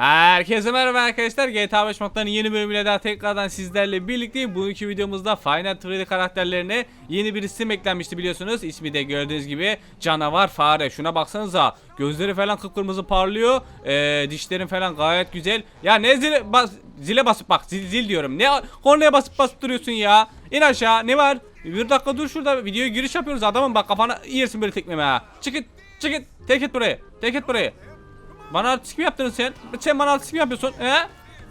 Herkese merhaba arkadaşlar. GTA 5 modlarının yeni bölümüyle daha tekrardan sizlerle birlikteyim. Bugünkü videomuzda Final 3D karakterlerine yeni bir isim eklenmişti biliyorsunuz. İsmi de gördüğünüz gibi canavar fare. Şuna baksanıza. Gözleri falan kıpkırmızı parlıyor. Ee, dişlerin falan gayet güzel. Ya ne zile, bas, zile basıp bak zil, zil diyorum. Ne kornaya basıp basıp duruyorsun ya. İn aşağı ne var? Bir dakika dur şurada videoya giriş yapıyoruz. Adamın bak kafana yersin böyle tekmeme ha. Çık git çık git. Tek et burayı. Tek et burayı. Bana artist mi yaptın sen? Sen bana artist mi yapıyorsun? He?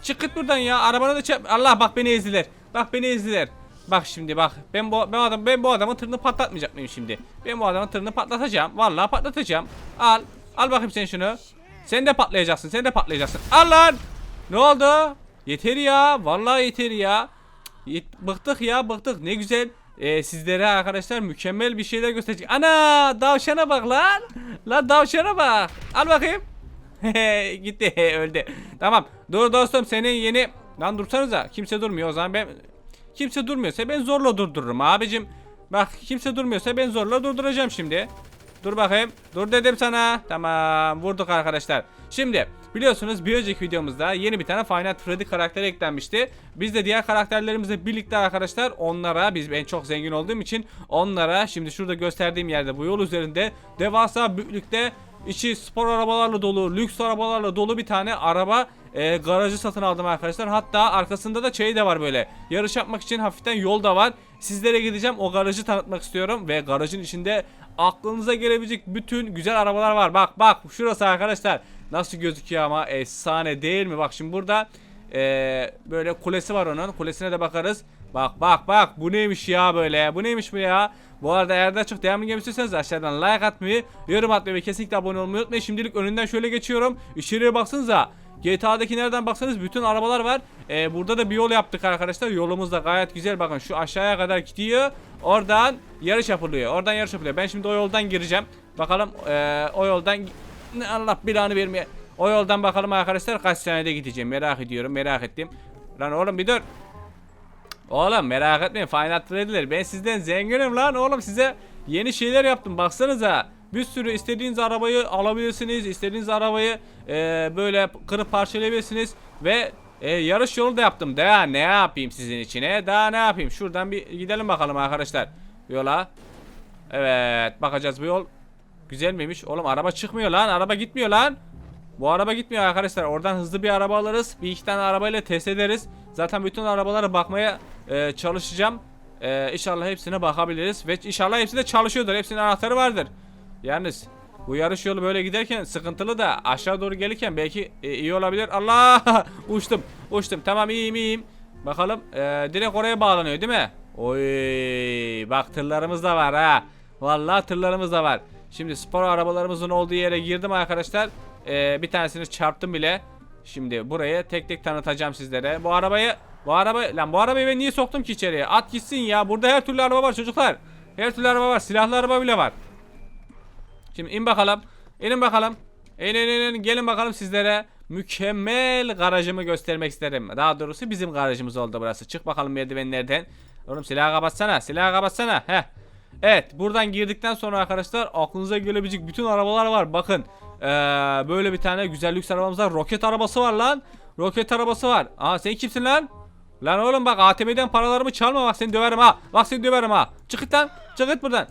Çık git buradan ya. Arabana da çarp. Allah bak beni ezdiler. Bak beni ezdiler. Bak şimdi bak. Ben bu ben adam ben bu adamın tırını patlatmayacak mıyım şimdi? Ben bu adamın tırını patlatacağım. Vallahi patlatacağım. Al. Al bakayım sen şunu. Sen de patlayacaksın. Sen de patlayacaksın. Al lan. Ne oldu? Yeter ya. Vallahi yeter ya. Yet- bıktık ya bıktık. Ne güzel. Ee, sizlere arkadaşlar mükemmel bir şeyler gösterecek. Ana davşana bak lan. Lan davşana bak. Al bakayım. Gitti öldü. Tamam. Dur dostum senin yeni lan dursanıza. Kimse durmuyor o zaman ben kimse durmuyorsa ben zorla durdururum abicim. Bak kimse durmuyorsa ben zorla durduracağım şimdi. Dur bakayım. Dur dedim sana. Tamam vurduk arkadaşlar. Şimdi biliyorsunuz bir önceki videomuzda yeni bir tane Final Freddy karakteri eklenmişti. Biz de diğer karakterlerimizle birlikte arkadaşlar onlara biz ben çok zengin olduğum için onlara şimdi şurada gösterdiğim yerde bu yol üzerinde devasa büyüklükte içi spor arabalarla dolu, lüks arabalarla dolu bir tane araba e, garajı satın aldım arkadaşlar. Hatta arkasında da şey de var böyle. Yarış yapmak için hafiften yol da var. Sizlere gideceğim o garajı tanıtmak istiyorum ve garajın içinde aklınıza gelebilecek bütün güzel arabalar var. Bak bak şurası arkadaşlar. Nasıl gözüküyor ama efsane değil mi? Bak şimdi burada e, böyle kulesi var onun. Kulesine de bakarız. Bak bak bak bu neymiş ya böyle? Bu neymiş bu ya? Bu arada eğer daha çok devamlı gelmek istiyorsanız aşağıdan like atmayı, yorum atmayı ve kesinlikle abone olmayı unutmayın. Şimdilik önünden şöyle geçiyorum. İçeriye baksanıza. GTA'daki nereden baksanız bütün arabalar var. Ee, burada da bir yol yaptık arkadaşlar. Yolumuz da gayet güzel. Bakın şu aşağıya kadar gidiyor. Oradan yarış yapılıyor. Oradan yarış yapılıyor. Ben şimdi o yoldan gireceğim. Bakalım ee, o yoldan Allah bilanı vermeye. O yoldan bakalım arkadaşlar kaç saniyede gideceğim. Merak ediyorum. Merak ettim. Lan oğlum bir dur. Oğlum merak etmeyin Final Trade'ler ben sizden zenginim lan oğlum size yeni şeyler yaptım baksanıza. Bir sürü istediğiniz arabayı alabilirsiniz istediğiniz arabayı e, böyle kırıp parçalayabilirsiniz ve e, yarış yolu da yaptım. Daha ne yapayım sizin içine daha ne yapayım? Şuradan bir gidelim bakalım arkadaşlar. Yola. Evet bakacağız bu yol. Güzel miymiş? Oğlum araba çıkmıyor lan araba gitmiyor lan. Bu araba gitmiyor arkadaşlar. Oradan hızlı bir araba alırız. Bir iki tane arabayla test ederiz. Zaten bütün arabalara bakmaya e, çalışacağım. E, inşallah hepsine bakabiliriz. Ve inşallah hepsi de çalışıyordur. Hepsinin anahtarı vardır. Yalnız bu yarış yolu böyle giderken sıkıntılı da aşağı doğru gelirken belki e, iyi olabilir. Allah uçtum uçtum. Tamam iyiyim iyiyim. Bakalım e, direkt oraya bağlanıyor değil mi? Oy bak tırlarımız da var ha. Vallahi tırlarımız da var. Şimdi spor arabalarımızın olduğu yere girdim arkadaşlar. Ee, bir tanesini çarptım bile. Şimdi burayı tek tek tanıtacağım sizlere. Bu arabayı bu arabayı lan bu arabayı ben niye soktum ki içeriye? At gitsin ya. Burada her türlü araba var çocuklar. Her türlü araba var. Silahlı araba bile var. Şimdi in bakalım. İnin bakalım. İn in in in. Gelin bakalım sizlere mükemmel garajımı göstermek isterim. Daha doğrusu bizim garajımız oldu burası. Çık bakalım merdivenlerden. Oğlum silahı kapatsana. Silahı kapatsana. Heh. Evet buradan girdikten sonra arkadaşlar aklınıza gelebilecek bütün arabalar var. Bakın ee, böyle bir tane güzel lüks arabamız var. Roket arabası var lan. Roket arabası var. Aa sen kimsin lan? Lan oğlum bak ATM'den paralarımı çalma bak seni döverim ha. Bak seni döverim ha. Çık git lan. Çık git buradan.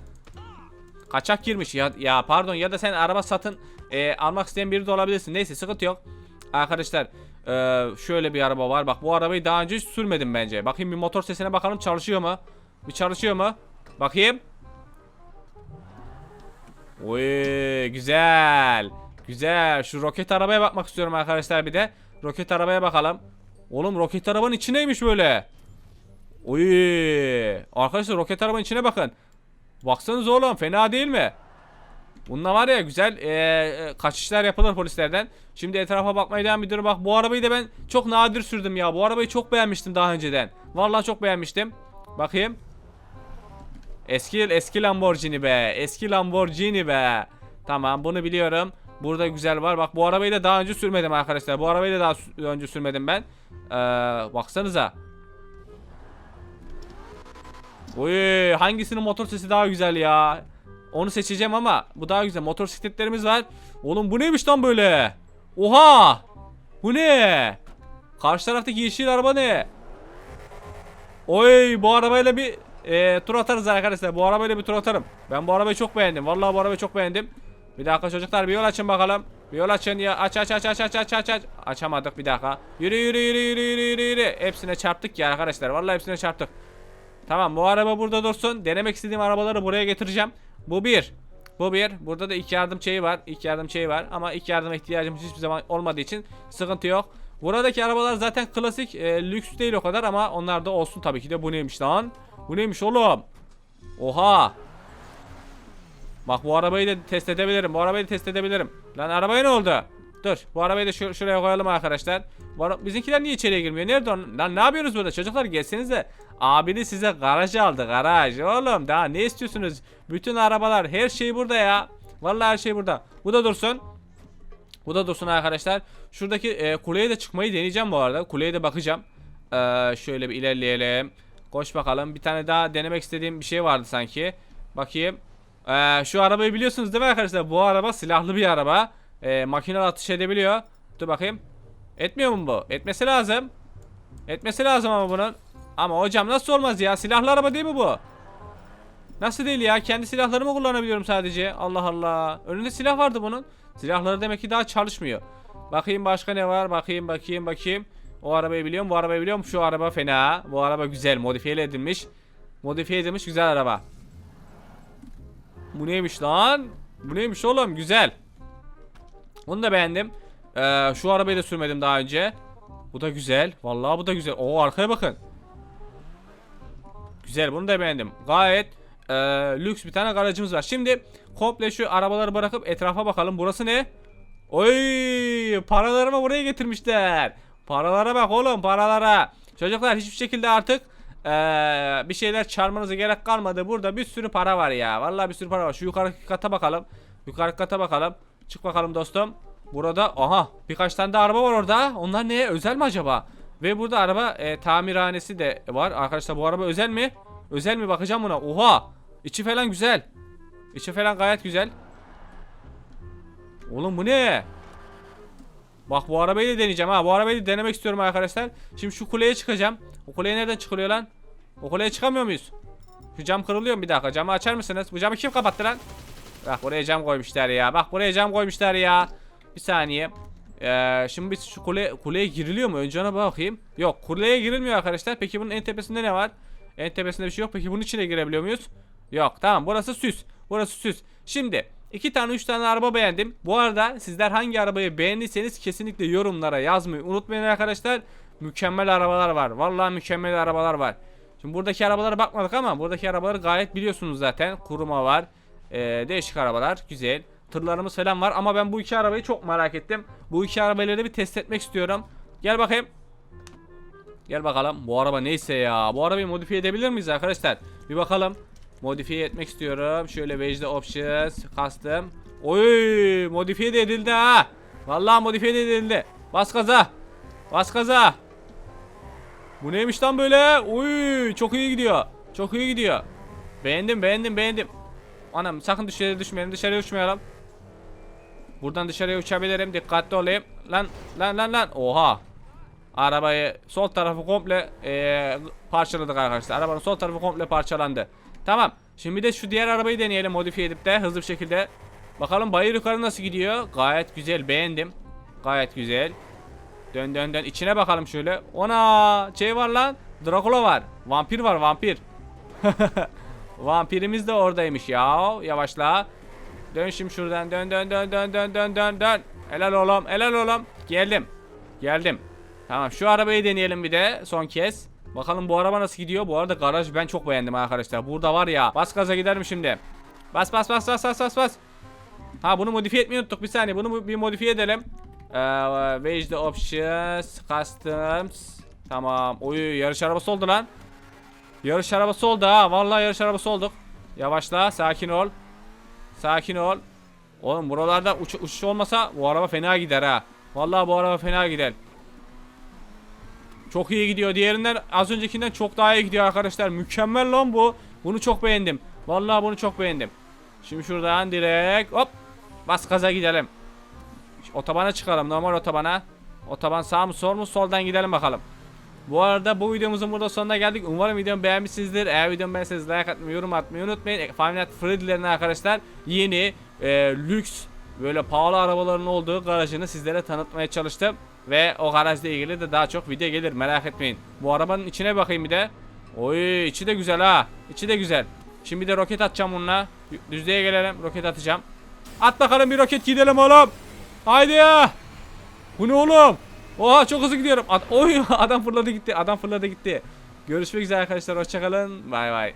Kaçak girmiş ya ya pardon ya da sen araba satın e, almak isteyen biri de olabilirsin. Neyse sıkıntı yok. Arkadaşlar e, şöyle bir araba var. Bak bu arabayı daha önce hiç sürmedim bence. Bakayım bir motor sesine bakalım çalışıyor mu? Bir çalışıyor mu? Bakayım. Oy güzel. Güzel. Şu roket arabaya bakmak istiyorum arkadaşlar bir de. Roket arabaya bakalım. Oğlum roket arabanın içi neymiş böyle? Oy. Arkadaşlar roket arabanın içine bakın. Baksanız oğlum fena değil mi? Bununla var ya güzel e, e, kaçışlar yapılır polislerden. Şimdi etrafa bakmaya devam ediyorum. Bak bu arabayı da ben çok nadir sürdüm ya. Bu arabayı çok beğenmiştim daha önceden. Vallahi çok beğenmiştim. Bakayım. Eski eski Lamborghini be. Eski Lamborghini be. Tamam bunu biliyorum. Burada güzel var. Bak bu arabayı da daha önce sürmedim arkadaşlar. Bu arabayı da daha önce sürmedim ben. Ee, baksanıza. Oy hangisinin motor sesi daha güzel ya? Onu seçeceğim ama bu daha güzel. Motosikletlerimiz var. Oğlum bu neymiş lan böyle? Oha! Bu ne? Karşı taraftaki yeşil araba ne? Oy bu arabayla bir e, tur atarız arkadaşlar. Bu arabayla bir tur atarım. Ben bu arabayı çok beğendim. Vallahi bu arabayı çok beğendim. Bir dakika çocuklar bir yol açın bakalım. Bir yol açın ya. Aç aç aç aç aç aç aç aç. Açamadık bir dakika. Yürü yürü yürü yürü yürü yürü yürü. Hepsine çarptık ya arkadaşlar. Vallahi hepsine çarptık. Tamam bu araba burada dursun. Denemek istediğim arabaları buraya getireceğim. Bu bir. Bu bir. Burada da ilk yardım şeyi var. İlk yardım şeyi var. Ama ilk yardıma ihtiyacımız hiçbir zaman olmadığı için sıkıntı yok. Buradaki arabalar zaten klasik e, lüks değil o kadar ama onlar da olsun tabii ki de. Bu neymiş lan? Bu neymiş oğlum? Oha. Bak bu arabayı da test edebilirim. Bu arabayı da test edebilirim. Lan arabaya ne oldu? Dur. Bu arabayı da şur- şuraya koyalım arkadaşlar. Bu Bizimkiler niye içeriye girmiyor? Nerede on? Lan ne yapıyorsunuz burada? Çocuklar gelsenize. Abiniz size garaj aldı. Garaj. Oğlum daha ne istiyorsunuz? Bütün arabalar her şey burada ya. Vallahi her şey burada. Bu da dursun. Bu da dursun arkadaşlar. Şuradaki e, kuleye de çıkmayı deneyeceğim bu arada. Kuleye de bakacağım. Ee, şöyle bir ilerleyelim. Koş bakalım. Bir tane daha denemek istediğim bir şey vardı sanki. Bakayım. Ee, şu arabayı biliyorsunuz değil mi arkadaşlar? Bu araba silahlı bir araba. Ee, makinalı atış edebiliyor. Dur bakayım. Etmiyor mu bu? Etmesi lazım. Etmesi lazım ama bunun. Ama hocam nasıl olmaz ya? Silahlı araba değil mi bu? Nasıl değil ya? Kendi silahlarımı kullanabiliyorum sadece. Allah Allah. Önünde silah vardı bunun. Silahları demek ki daha çalışmıyor. Bakayım başka ne var? Bakayım bakayım bakayım. O arabayı biliyorum. Bu arabayı biliyorum. Şu araba fena. Bu araba güzel. Modifiye edilmiş. Modifiye edilmiş güzel araba. Bu neymiş lan? Bu neymiş oğlum? Güzel. Onu da beğendim. Ee, şu arabayı da sürmedim daha önce. Bu da güzel. Vallahi bu da güzel. Oo arkaya bakın. Güzel bunu da beğendim. Gayet e, lüks bir tane garajımız var. Şimdi komple şu arabaları bırakıp etrafa bakalım. Burası ne? Oy paralarımı buraya getirmişler. Paralara bak oğlum paralara. Çocuklar hiçbir şekilde artık e, bir şeyler çarmanıza gerek kalmadı. Burada bir sürü para var ya. Vallahi bir sürü para var. Şu yukarı kata bakalım. Yukarı kata bakalım. Çık bakalım dostum. Burada aha birkaç tane de araba var orada. Onlar neye özel mi acaba? Ve burada araba e, tamirhanesi de var. Arkadaşlar bu araba özel mi? Özel mi bakacağım buna. Oha! İçi falan güzel. İçi falan gayet güzel. Oğlum bu ne? Bak bu arabayı da deneyeceğim ha. Bu arabayı da denemek istiyorum arkadaşlar. Şimdi şu kuleye çıkacağım. O kuleye nereden çıkılıyor lan? O kuleye çıkamıyor muyuz? Şu cam kırılıyor mu bir dakika? Camı açar mısınız? Bu camı kim kapattı lan? Bak buraya cam koymuşlar ya. Bak buraya cam koymuşlar ya. Bir saniye. Ee, şimdi biz şu kule, kuleye giriliyor mu? Önce ona bakayım. Yok kuleye girilmiyor arkadaşlar. Peki bunun en tepesinde ne var? En tepesinde bir şey yok. Peki bunun içine girebiliyor muyuz? Yok tamam burası süs. Burası süs. Şimdi iki tane üç tane araba beğendim. Bu arada sizler hangi arabayı beğendiyseniz kesinlikle yorumlara yazmayı unutmayın arkadaşlar. Mükemmel arabalar var. Vallahi mükemmel arabalar var. Şimdi buradaki arabalara bakmadık ama buradaki arabaları gayet biliyorsunuz zaten. Kuruma var. Ee, değişik arabalar. Güzel. Tırlarımız falan var ama ben bu iki arabayı çok merak ettim. Bu iki arabayı da bir test etmek istiyorum. Gel bakayım. Gel bakalım. Bu araba neyse ya. Bu arabayı modifiye edebilir miyiz arkadaşlar? Bir bakalım. Modifiye etmek istiyorum. Şöyle Vecde Options. Custom. Oy modifiye edildi ha. Vallahi modifiye edildi. Bas gaza. Bas gaza. Bu neymiş lan böyle? Oy çok iyi gidiyor. Çok iyi gidiyor. Beğendim beğendim beğendim. Anam sakın dışarıya düşmeyelim dışarıya uçmayalım. Buradan dışarıya uçabilirim dikkatli olayım. Lan lan lan lan oha. Arabayı sol tarafı komple eee, parçaladık arkadaşlar. Arabanın sol tarafı komple parçalandı. Tamam. Şimdi de şu diğer arabayı deneyelim modifiye edip de hızlı bir şekilde. Bakalım bayır yukarı nasıl gidiyor. Gayet güzel beğendim. Gayet güzel. Dön dön dön içine bakalım şöyle. Ona şey var lan. Dracula var. Vampir var vampir. Vampirimiz de oradaymış ya. Yavaşla. Dön şimdi şuradan. Dön dön dön dön dön dön dön dön. Helal oğlum. Helal oğlum. Geldim. Geldim. Tamam şu arabayı deneyelim bir de son kez. Bakalım bu araba nasıl gidiyor. Bu arada garaj ben çok beğendim arkadaşlar. Burada var ya. Bas gaza giderim şimdi. Bas bas bas bas bas bas bas. Ha bunu modifiye etmeyi unuttuk. Bir saniye bunu bir modifiye edelim. Ee, options. Customs. Tamam. Oy yarış arabası oldu lan. Yarış arabası oldu ha. Vallahi yarış arabası olduk. Yavaşla. Sakin ol. Sakin ol. Oğlum buralarda uç uçuş olmasa bu araba fena gider ha. Vallahi bu araba fena gider. Çok iyi gidiyor. Diğerinden az öncekinden çok daha iyi gidiyor arkadaşlar. Mükemmel lan bu. Bunu çok beğendim. Vallahi bunu çok beğendim. Şimdi şuradan direkt hop bas gaza gidelim. Otobana çıkalım normal otobana. Otoban sağ mı sol mu soldan gidelim bakalım. Bu arada bu videomuzun burada sonuna geldik. Umarım videomu beğenmişsinizdir. Eğer videomu beğendiyseniz like atmayı, yorum atmayı unutmayın. At Freddy'lerin arkadaşlar yeni e, lüks böyle pahalı arabaların olduğu garajını sizlere tanıtmaya çalıştım. Ve o garajla ilgili de daha çok video gelir merak etmeyin. Bu arabanın içine bakayım bir de. Oy içi de güzel ha. İçi de güzel. Şimdi de roket atacağım bununla. Düzlüğe gelelim roket atacağım. At bakalım bir roket gidelim oğlum. Haydi ya. Bu ne oğlum? Oha çok hızlı gidiyorum. Ad- Oy adam fırladı gitti. Adam fırladı gitti. Görüşmek üzere arkadaşlar. Hoşçakalın. Bay bay.